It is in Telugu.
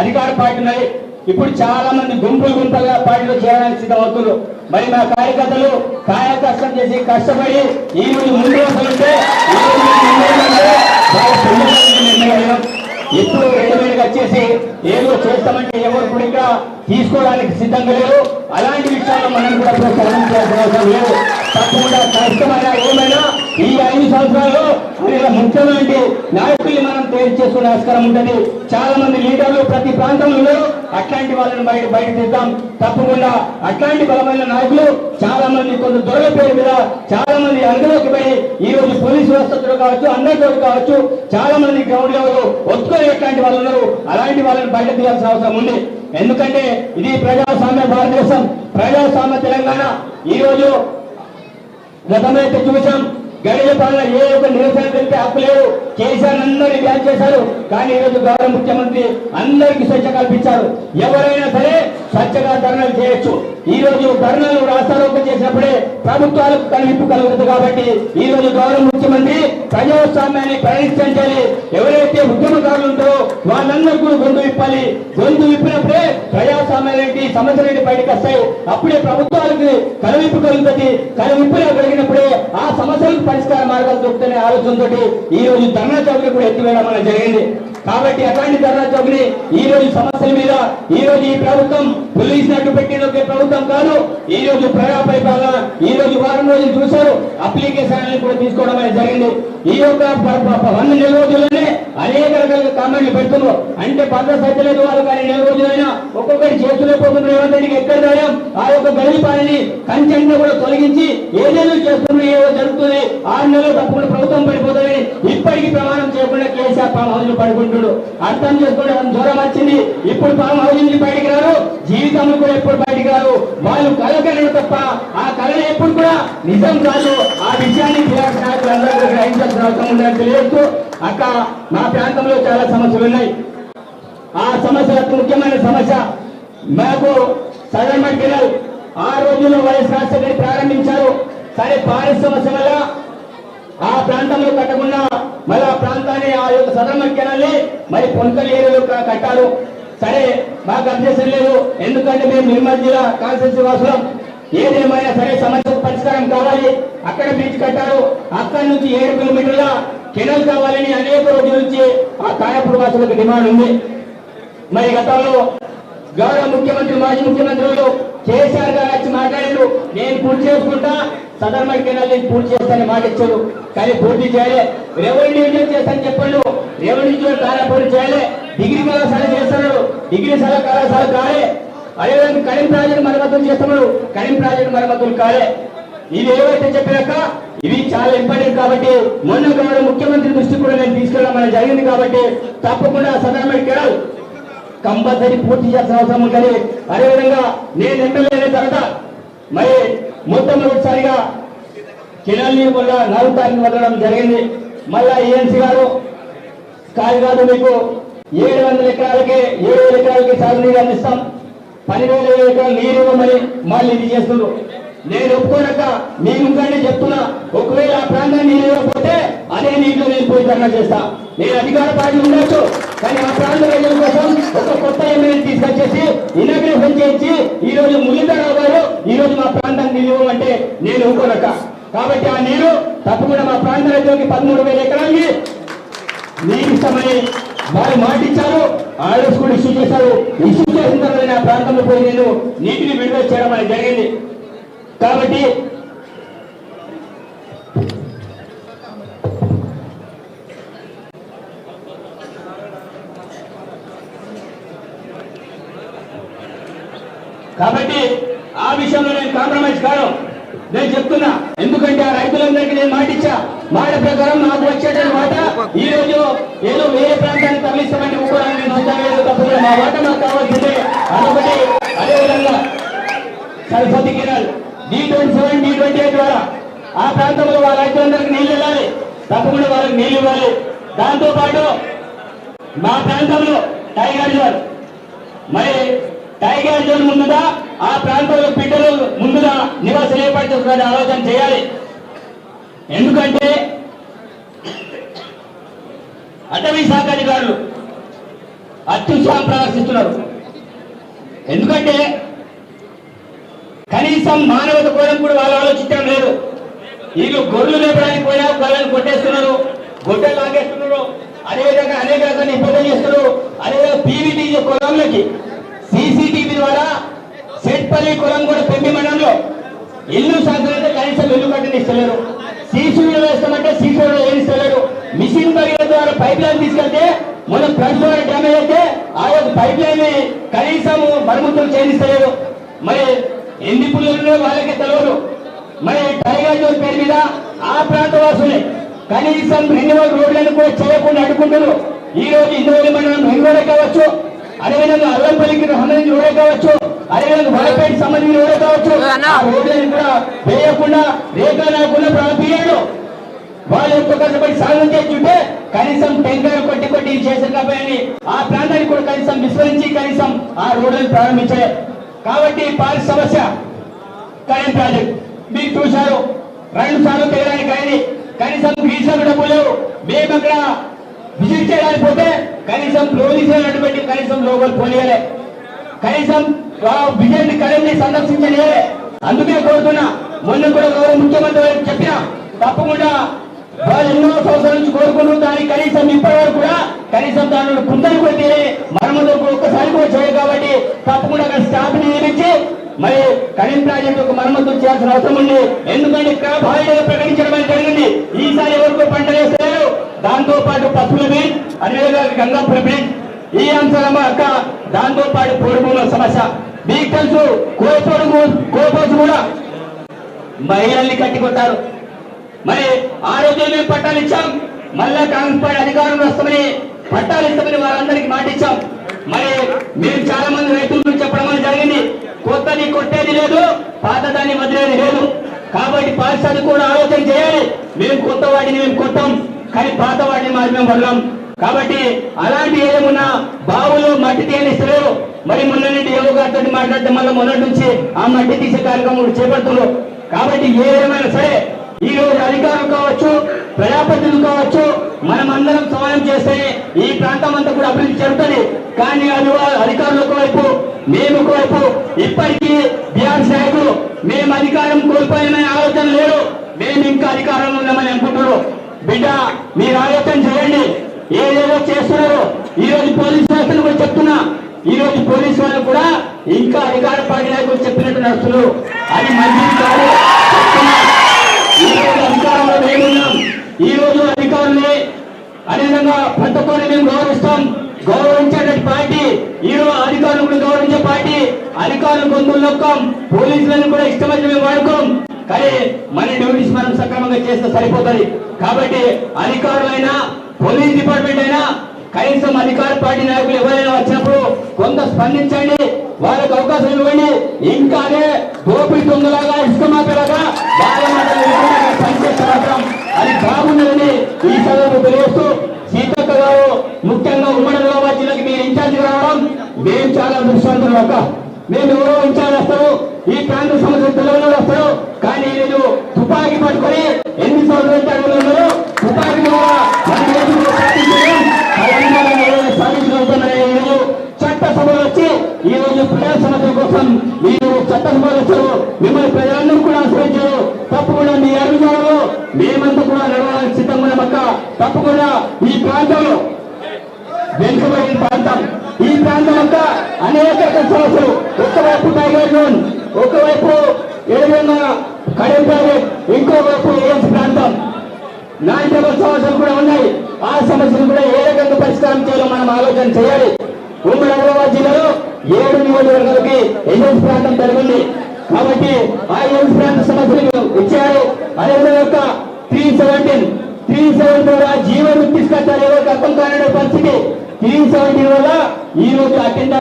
అధికార పార్టీ ఇప్పుడు చాలా మంది గుంపులు గుంపులుగా పార్టీలో చేరడానికి సిద్ధమవుతున్నారు. మరి మా కార్యకర్తలు కాయ కష్టం చేసి కష్టపడి ఈ రోజు ముందు వస్తుంటే ఈ రోజు ముందు వచ్చేసి ఏదో చేస్తామంటే ఎవరు కూడా తీసుకోవడానికి సిద్ధంగా లేరు. అలాంటి విషయాల్లో మనం కూడా ప్రోత్సహించాల్సిన అవసరం లేదు తప్పకుండా కష్టమైనా ఏమైనా ఈ ఐదు సంవత్సరాల్లో అనేక ముఖ్యమైన నాయకుల్ని మనం తేల్చి చేసుకునే ఆస్కారం ఉంటుంది. చాలా మంది లీడర్లు ప్రతి ప్రాంతంలో ఉన్నారు అట్లాంటి వాళ్ళని బయట బయట తీద్దాం తప్పకుండా అట్లాంటి బలమైన నాయకులు చాలా మంది కొంత దొరల పేరు మీద చాలా మంది అందులోకి పోయి ఈ రోజు పోలీసు వ్యవస్థలో కావచ్చు అందరితో కావచ్చు చాలా మంది గ్రౌండ్ లెవెల్ ఒత్తుకొని ఎట్లాంటి వాళ్ళు ఉన్నారు. అలాంటి వాళ్ళని బయట తీయాల్సిన అవసరం ఉంది. ఎందుకంటే ఇది ప్రజాస్వామ్య భారతదేశం. ప్రజాస్వామ్య తెలంగాణ. ఈ రోజు గతమైతే చూసాం గడియ పాలన ఏ ఒక్క నిరసన తెలిపే హక్కు లేదు కేసీఆర్ అందరినీ బ్యాన్ చేశారు. కానీ ఈరోజు రోజు గౌరవ ముఖ్యమంత్రి అందరికీ స్వేచ్ఛ కల్పించారు. ఎవరైనా సరే స్వచ్ఛగా ధర్నాలు చేయొచ్చు. ఈ రోజు ధర్నాలు రాష్ట్రారోపణ చేసినప్పుడే ప్రభుత్వాలకు కనిపింపు కలుగుతుంది కాబట్టి ఈ రోజు గౌరవ ముఖ్యమంత్రి ప్రజాస్వామ్యాన్ని పరిరక్షించాలి ఎవరైతే ఉద్యమకారులు ఉంటారో వాళ్ళందరూ కూడా గొంతు విప్పాలి. గొంతు విప్పినప్పుడే ప్రజాస్వామ్యానికి సమస్యలు బయటకు వస్తాయి. అప్పుడే ప్రభుత్వాలకు కనువిప్పు కలుగుతుంది. కనువిప్పుగా కలిగినప్పుడే ఆ సమస్యలకు పరిష్కార మార్గాలు దొరుకుతున్న ఆలోచనతో ఈ రోజు ధర్నా చౌకని కూడా ఎత్తివేయడం జరిగింది. కాబట్టి అట్లాంటి ధర్నా చౌక్ని ఈ రోజు సమస్యల మీద ఈ రోజు ఈ ప్రభుత్వం పోలీసునట్టు పెట్టిన ఒక ప్రభుత్వం కాదు ఈ రోజు ప్రజా పరిపాలన ఈ రోజు వారం రోజులు చూశారు అప్లికేషన్ కూడా తీసుకోవడం అనేది జరిగింది. ఈ యొక్క వంద నెల రోజుల్లోనే అనేక రకాల కామెంట్లు పెడుతున్నారు. అంటే భద్రత సత్యలేదు వాళ్ళు కానీ నెల రోజులైనా ఒక్కొక్కరి చేతులే పోతున్నారు. రేవంత్ రెడ్డికి ఎక్కడ దాయం ఆ యొక్క గడిపి పాలని కంచెంగా కూడా తొలగించి ఏదేదో చేస్తున్నారు ఏదో జరుగుతుంది ఆరు నెలలు తప్పకుండా ప్రభుత్వం పడిపోతుందని ఇప్పటికీ ప్రమాణం చేయకుండా కేసీఆర్ పాలన పడుకుంటున్నారు. లో అర్థం చేసుకోవడం దూరం వచ్చింది? ఇప్పుడు పాము హౌస్ నుంచి బయటికి రారు జీవితంలో కూడా ఎప్పుడు బయటికి రారు వాళ్ళు కలగలరు తప్ప ఆ కళలు ఎప్పుడు కూడా నిజం కాదు. ఆ విషయాన్ని టీఆర్ఎస్ నాయకులు అందరూ గ్రహించాల్సిన అవసరం ఉందని తెలియజేస్తూ అక్క మా ప్రాంతంలో చాలా సమస్యలు ఉన్నాయి. ఆ సమస్యలకు ముఖ్యమైన సమస్య మాకు సదర్మ కెనాల్. ఆ రోజుల్లో వైఎస్ రాజశేఖర్ ప్రారంభించారు. సరే పారిస్ సమస్య వల్ల ఆ ప్రాంతంలో కట్టకుండా మరి ఆ ప్రాంతాన్ని ఆ యొక్క సదర్మట్ మరి పొంతల ఏరియాలో కట్టారు. సరే మాకు అభ్యసరం లేదు. ఎందుకంటే మేము నిర్మల్ జిల్లా కాన్స్టిట్యూన్సీ వాసులం. ఏదేమైనా సరే సమస్యకు పరిష్కారం కావాలి. అక్కడ బీచ్ కట్టారు. అక్కడి నుంచి ఏడు కిలోమీటర్ల కెనల్ కావాలని అనేక రోజుల నుంచి ఆ కాయపూర్ వాసులకు డిమాండ్ ఉంది. మరి గతంలో గౌరవ ముఖ్యమంత్రి మాజీ ముఖ్యమంత్రులు కేసీఆర్ గారు వచ్చి మాట్లాడారు. నేను పూర్తి చేసుకుంటా. సదర్మల్ కెనాల్ నేను పూర్తి చేస్తానని మాట ఇచ్చారు కానీ పూర్తి చేయలే. రెవెన్యూ డివిజన్ చేస్తానని చెప్పాడు. రెవెన్యూ డివిజన్ కార్యపూర్తి చేయలే. డిగ్రీ కళాశాల చేస్తున్నారు. డిగ్రీ సలహా కళాశాల కాలే. అదేవిధంగా కరీం ప్రాజెక్టు మరమ్మతులు చేస్తున్నారు. కరీం ప్రాజెక్టు మరమ్మతులు కాలే. ఇది ఏవైతే చెప్పాక ఇవి చాలా ఇంపార్టెంట్ కాబట్టి మొన్న కూడా ముఖ్యమంత్రి దృష్టి కూడా నేను తీసుకెళ్ళడం జరిగింది కాబట్టి తప్పకుండా సదర్మల్ కెనాల్ కంపల్సరీ పూర్తి చేయాల్సిన అవసరం ఉంటుంది. అదేవిధంగా నేను ఎమ్మెల్యే అయిన తర్వాత మరి మొట్టమొదటిసారిగా కిరణ్ వల్ల నాలుగు తారీఖు వెళ్ళడం జరిగింది. మళ్ళా ఏఎన్సీ గారు కాదు కాదు మీకు ఏడు వందల ఎకరాలకి ఏడు వేల ఎకరాలకి సాగునీరు అందిస్తాం. పదివేల ఎకరాలు నీరు ఇవ్వమని మళ్ళీ ఇది చేస్తున్నారు. నేను ఒప్పుకోనక మీ ముందుగానే చెప్తున్నా. ఒకవేళ ఆ ప్రాంతాన్ని నీరు ఇవ్వకపోతే అదే నీటిలో నేను పోయి ధర్నా చేస్తాను నేను అధికార పార్టీ ఉండొచ్చు. కానీ ఆ ప్రాంత ప్రజల కోసం ఒక కొత్త ఎమ్మెల్యే తీసుకొచ్చేసి ఇనాగ్రేషన్ చేయించి ఈ రోజు మురళీధరరావు గారు ఈ రోజు మా ప్రాంతానికి నిలవమంటే నేను ఒప్పుకోనక కాబట్టి ఆ నీరు తప్పకుండా మా ప్రాంత రైతులకి పదమూడు వేల ఎకరాలకి నీరు ఇస్తామని వారు మాటిచ్చారు. ఆర్ఎస్ కూడా ఇష్యూ చేశారు. ఇష్యూ చేసిన తర్వాత ఆ ప్రాంతంలో పోయి నేను నీటిని విడుదల చేయడం అనేది జరిగింది. కాబట్టి కాబట్టి ఆ విషయంలో నేను కాంప్రమైజ్ కాను. నేను చెప్తున్నా ఎందుకంటే ఆ రైతులందరికీ నేను మాట ఇచ్చా. మాట ప్రకారం నాకు వచ్చేటువంటి మాట ఈ రోజు ఏదో వేరే ప్రాంతానికి తరలిస్తామని ఊరుకోవడానికి నేను సిద్ధంగా తప్పకుండా మా మాట నాకు కావాల్సిందే. అదొకటి. అదేవిధంగా Saraswati Kiran D twenty seven D twenty eight ద్వారా ఆ ప్రాంతంలో వాళ్ళ రైతులందరికీ నీళ్ళు వెళ్ళాలి తప్పకుండా వాళ్ళకి నీళ్ళు ఇవ్వాలి. దాంతోపాటు మా ప్రాంతంలో టైగర్ జోన్ మరి టైగర్ జోన్ ముందుగా ఆ ప్రాంతంలో బిడ్డలు ముందుగా నివాసం ఏర్పాటు ఆలోచన చేయాలి. ఎందుకంటే అటవీ శాఖ అధికారులు అత్యుత్సాహం ప్రదర్శిస్తున్నారు ఎందుకంటే కనీసం మానవత కోణం కూడా వాళ్ళు ఆలోచించడం లేదు. వీళ్ళు గొర్రెలు లేపడానికి పోయినా గొర్రెలను కొట్టేస్తున్నారు గొడ్డలు లాగేస్తున్నారు అదేవిధంగా అనేక రకాల ఇబ్బందులు చేస్తున్నారు అదేవిధంగా పీవీటీ కులంలోకి సీసీటీవీ ద్వారా సెట్పల్లి కులంగూడ కూడా పెంపి మండలంలో ఇల్లు సంక్రాంతి కనీసం ఇల్లు కట్టనిస్తలేరు సీసీలో వేస్తామంటే సీసీలో ఏమిస్తలేరు మిషన్ బగిల ద్వారా పైప్ లైన్ తీసుకెళ్తే మనం ఫ్లడ్ ద్వారా డ్యామేజ్ అయితే ఆ యొక్క పైప్ లైన్ కనీసం మరమ్మతులు చేయిస్తలేరు. మరి ఎన్ని పుల్లు వాళ్ళకి తెలియదు మరి టైగర్ జోన్ పేరు మీద ఆ ప్రాంత వాసులే కనీసం రెండు వేల రోడ్లను కూడా చేయకుండా అడ్డుకుంటారు ఈ రోజు ఇందువల్ల మనం రింగ్ కావచ్చు. అదేవిధంగా అల్లంపల్లికి సంబంధించిన రోడే కావచ్చు అదేవిధంగా వడపేట సంబంధించిన రోడే కావచ్చు ఆ రోడ్లను కూడా వేయకుండా రేఖ నాకున్న ప్రాంతీయులు వాళ్ళు ఎక్కువ కష్టపడి సాధన చేస్తుంటే కనీసం టెంకాయ కొట్టి కొట్టి చేసిన కాబట్టి ఆ ప్రాంతానికి కూడా కనీసం విస్మరించి కనీసం ఆ రోడ్లను ప్రారంభించలే కాబట్టి పారి సమస్య కరెంట్ ప్రాజెక్ట్ మీరు చూశారు రెండు సార్లు తీయడానికి అయింది. కనీసం వీసాలు డబ్బులు లేవు. మేము అక్కడ విజిట్ చేయడానికి పోతే కనీసం పోలీసులు అడ్డుపెట్టి కనీసం లోపల పోనీయలే. కనీసం విజయ్ కరెంట్ సందర్శించలే అందుకే కోరుతున్నా మొన్న కూడా గౌరవ ముఖ్యమంత్రి చెప్పిన తప్పకుండా వాళ్ళు ఎన్నో సంవత్సరాల నుంచి కోరుకున్నారు దానికి కనీసం ఇప్పటి వరకు కూడా కనీసం దాని కుందరు కొట్టి మరమ్మతులకు ఒక్కసారి కూడా చేయదు కాబట్టి తప్పకుండా అక్కడ స్టాఫ్ నియమించి మరి కరీం ప్రాజెక్టు ఒక మరమ్మతులు చేయాల్సిన అవసరం ఉంది. ఎందుకంటే ఇక్కడ భారీగా ప్రకటించడం జరిగింది. ఈసారి ఎవరికి పంట వేస్తారు దాంతో పాటు పశువుల బిల్ అదేవిధంగా గంగాపుర బిల్ ఈ అంశాల అక్క దాంతో పాటు పొడుగుల సమస్య. మీకు తెలుసు కోపొడుగు కోపోసు కూడా మహిళల్ని కట్టికొట్టారు మరి ఆ రోజు మేము పట్టాలు ఇచ్చాం. మళ్ళా కాంగ్రెస్ పార్టీ అధికారంలో వస్తామని పట్టాలు ఇస్తామని వారందరికీ మాట ఇచ్చాం. మరి మేము చాలా మంది రైతులు చెప్పడం అనేది జరిగింది. కొత్తది కొట్టేది లేదు పాత దాన్ని వదిలేది లేదు. కాబట్టి పాఠశాల కూడా ఆలోచన చేయాలి. మేము కొత్త వాటిని మేము కొట్టాం. కానీ పాత వాటిని మాత్రం మేము వదలం కాబట్టి అలాంటి ఏమున్నా బావులు మట్టి తీయనిస్తలేరు మరి మొన్న నుండి యోగ గారితో మాట్లాడితే మళ్ళీ మొన్నటి నుంచి ఆ మట్టి తీసే కార్యక్రమం చేపడుతున్నారు. కాబట్టి ఏదేమైనా సరే ఈ రోజు అధికారులు కావచ్చు ప్రజాప్రతినిధులు కావచ్చు మనం అందరం సహాయం చేస్తే ఈ ప్రాంతం అంతా కూడా అభివృద్ధి చెందుతుంది కానీ అది వా- అధికారులు ఒకవైపు మేము ఒకవైపు ఇప్పటికీ బీఆర్ఎస్ నాయకులు మేము అధికారం కోల్పోయామనే ఆలోచన లేదు. మేము ఇంకా అధికారంలో ఉన్నామని అనుకుంటున్నాం. బిడ్డ మీరు ఆలోచన చేయండి. ఏదేదో చేస్తున్నారు. ఈ రోజు పోలీస్ వ్యవస్థను కూడా చెప్తున్నా. ఈ రోజు పోలీసు వాళ్ళు కూడా ఇంకా అధికార పార్టీ నాయకులు చెప్పినట్టు నడుస్తున్నారు. అది మంచిది కాదు ఈ రోజు అధికారంలో మేమున్నాం. ఈ రోజు అధికారుల్ని అదేవిధంగా ప్రతి ఒక్కరిని మేము గౌరవిస్తాం. గౌరవించేటువంటి పార్టీ ఈ రోజు అధికారులు కూడా గౌరవించే అధికారులు గొంతులు నొక్కాం పోలీసులను కూడా ఇష్టమైతే మేము వాడుకోం. కానీ మన డ్యూటీస్ మనం సక్రమంగా చేస్తే సరిపోతుంది. కాబట్టి అధికారులైనా పోలీస్ డిపార్ట్మెంట్ అయినా కనీసం అధికార పార్టీ నాయకులు ఎవరైనా వచ్చినప్పుడు కొంత స్పందించండి. వాళ్ళకు అవకాశం ఇవ్వండి. ఇంకా అదే దోపిడి దొంగలాగా ఇసుక మాపేలాగా పనిచేస్తే మాత్రం అది బాగుందని ఈ సభకు తెలియస్తూ సీతక్క గారు ముఖ్యంగా ఉమ్మడి నిజామాబాద్ జిల్లాకి మీరు ఇన్ఛార్జ్ రావడం మేము చాలా దృష్టాంతం అక్క మేము ఎవరో ఇన్ఛార్జ్ వస్తారు ఈ ప్రాంత సమస్య తెలంగాణ వస్తారు? కానీ నేను తుపాకీ పట్టుకొని ఎన్ని సంవత్సరాలు అడవులు ఉన్నారు తుపాకీ చట్టసభలు వచ్చి ఈ రోజు ప్రజా సమస్యల కోసం మీరు చట్టసభలు వచ్చారు. మిమ్మల్ని ప్రజలందరూ కూడా ఆశ్రయించారు. తప్పకుండా మీ అడుగుజాడలో మేమంతా కూడా నడవాలని సిద్ధంగా అక్క. తప్పకుండా ఈ ప్రాంతంలో వెనుకబడిన ప్రాంతం. ఈ ప్రాంతం అంతా అనేక సమస్యలు. ఉత్తర టైగర్ జోన్. ఒకవైపు ఏదైనా కడెం ఇంకోవైపు ఏం ప్రాంతం. నాన్ సమస్యలు కూడా ఉన్నాయి. ఆ సమస్యలు కూడా ఏ రకంగా పరిష్కారం చేయాలో మనం ఆలోచన చేయాలి. ఉమ్మడి హైదరాబాద్ జిల్లాలో ఏడు నియోజకవర్గాలకి ఏజెన్స్ ప్రాంతం జరిగింది కాబట్టి ఆ ఎన్ఎస్ ప్రాంత సమస్యలు ఇచ్చారు. అదేవిధంగా యొక్క త్రీ సెవెంటీన్ త్రీ సెవెంటీ కూడా జీవన తీసుకొచ్చారు. ఎవరికి అర్థం కాని పరిస్థితి. త్రీ సెవెంటీన్ వల్ల ఈ రోజు అటెండ్